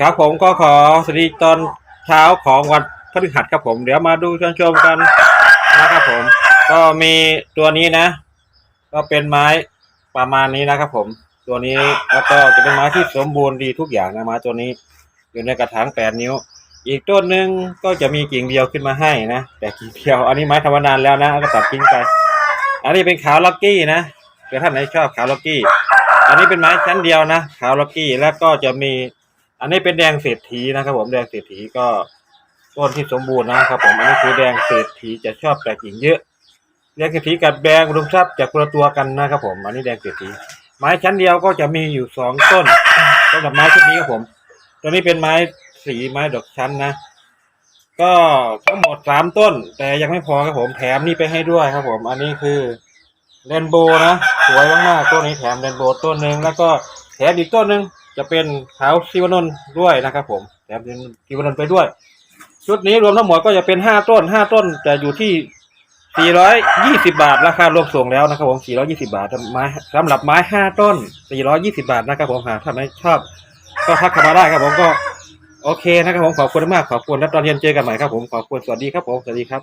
ครับผมก็ขอสวัสดีตอนเช้าของวันพฤหัสครับผม เดี๋ยวมาดูชมชมกันนะครับผม ก็มีตัวนี้นะ ก็เป็นไม้ประมาณนี้นะครับผม ตัวนี้แล้วก็จะเป็นไม้ที่สมบูรณ์ดีทุกอย่างนะไม้ตัวนี้ อยู่ในกระถางแปดนิ้ว อีกต้นหนึ่งก็จะมีกิ่งเดียวขึ้นมาให้นะแต่กิ่งเดียว อันนี้ไม้ทำมนานแล้วนะก็ตัดทิ้งไปอันนี้เป็นขาวลักกี้นะเผื่อท่านไหนชอบขาวลักกี้ อันนี้เป็นไม้ชั้นเดียวนะขาวลักกี้แล้วก็จะมี อันนี้เป็นแดงเศรษฐีนะครับผมแดงเศรษฐีก็ต้นที่สมบูรณ์นะครับผมอันนี้คือแดงเศรษฐีจะชอบแตกกิ่งเยอะแดงเศรษฐีกับแดงอุดมทรัพย์จะคนละตัวกันนะครับผม อันนี้แดงเศรษฐีไม้ชั้นเดียวก็จะมีอยู่สองต้นสำหรับไม้ชุดนี้ครับผมตัวนี้เป็นไม้สีไม้ดอกชั้นนะ ก็ทั้งหมดสามต้น แต่ยังไม่พอครับผมแถมนี่ไปให้ด้วยครับผม อันนี้คือเรนโบว์นะสวยมากๆต้นนี้แถมเรนโบว์ต้นหนึ่งแล้วก็แถมอีกต้นหนึ่ง จะเป็นขาวซิวานนท์ด้วยนะครับผมแถมเป็นซิวานนท์ไปด้วย ชุดนี้รวมทั้งหมดก็จะเป็นห้าต้นห้าต้นจะอยู่ที่สี่ร้อยยี่สิบาท ราคารวมส่งแล้วนะครับผมสี่ร้อยี่สิบาทไม้สำหรับไม้ห้าต้นสี่ร้อยี่สิบาทนะครับผมหากท่านไหนชอบ ก็ทักเข้ามาได้ครับผมก็โอเคนะครับผมขอบคุณมากขอบคุณแล้วตอนเย็นเจอกันใหม่ครับผมขอบคุณสวัสดีครับผมสวัสดีครับ